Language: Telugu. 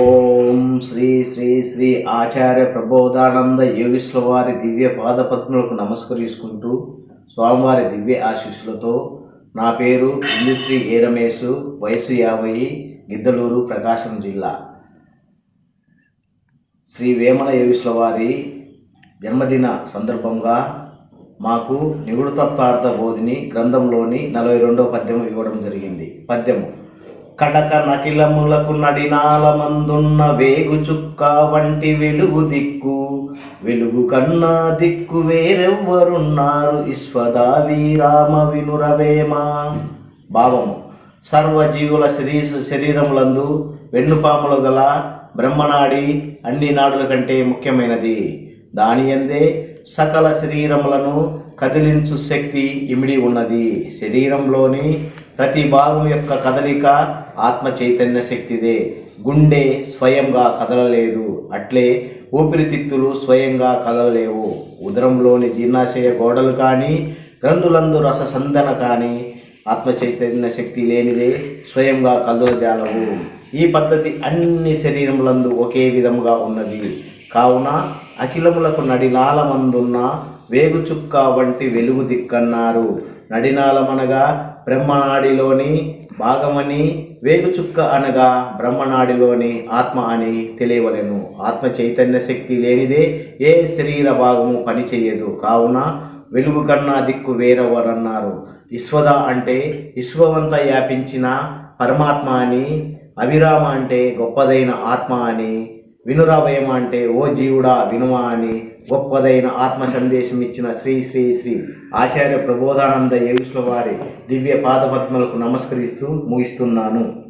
ఓం శ్రీ శ్రీ శ్రీ ఆచార్య ప్రబోధానంద యోగిష్ల వారి దివ్య పాదపద్ములకు నమస్కరించుకుంటూ స్వామివారి దివ్య ఆశీస్సులతో నా పేరు ఇందుశ్రీ ఏ రమేష్ వయసు యాభై గిద్దలూరు ప్రకాశం జిల్లా. శ్రీ వేమన యోగిష్ల వారి జన్మదిన సందర్భంగా మాకు నిగుడుతత్వార్థ బోధిని గ్రంథంలోని నలభై రెండవ పద్యం ఇవ్వడం జరిగింది. పద్యము. కడక నకిలములకు నడినాల మందున్న వేగు చుక్క వంటి వెలుగు దిక్కు. వెలుగు కన్నా దిక్కు వేరెవ్వరున్నారు ఈశ్వదా వీరామ వినురవేమ. భావము సర్వజీవుల శరీ శరీరములందు వెన్నుపాములు గల బ్రహ్మనాడి అన్ని నాడుల కంటే ముఖ్యమైనది. దాని ఎందే సకల శరీరములను కదిలించు శక్తి ఇమిడి ఉన్నది. శరీరంలోని ప్రతి భాగం యొక్క కదలిక ఆత్మ చైతన్య శక్తిదే. గుండె స్వయంగా కదలలేదు. అట్లే ఊపిరితిత్తులు స్వయంగా కదలలేవు. ఉదరంలోని జీర్ణాశయ గోడలు కానీ గ్రంథులందు రససందన కానీ ఆత్మ చైతన్య శక్తి లేనిదే స్వయంగా కదలజాలవు ఈ పద్ధతి అన్ని శరీరములందు ఒకే విధముగా ఉన్నది. కావున అఖిలములకు నడినాలమందున్న వేగుచుక్క వంటి వెలుగు దిక్కన్నారు. నడినాలమనగా బ్రహ్మనాడిలోని భాగమని వేగుచుక్క అనగా బ్రహ్మనాడిలోని ఆత్మ అని తెలియవలెను. ఆత్మ చైతన్య శక్తి లేనిదే ఏ శరీర భాగము పనిచేయదు. కావున వెలుగు కన్నా దిక్కు వేరవరన్నారు. విశ్వద అంటే విశ్వవంత వ్యాపించిన పరమాత్మ అని అవిరామ అంటే గొప్పదైన ఆత్మ అని వినురావయమ అంటే ఓ జీవుడా వినుమా అని గొప్పదైన ఆత్మ సందేశం ఇచ్చిన శ్రీ శ్రీ శ్రీ ఆచార్య ప్రబోధానంద యేసుల వారి దివ్య పాదపద్మలకు నమస్కరిస్తూ ముగిస్తున్నాను.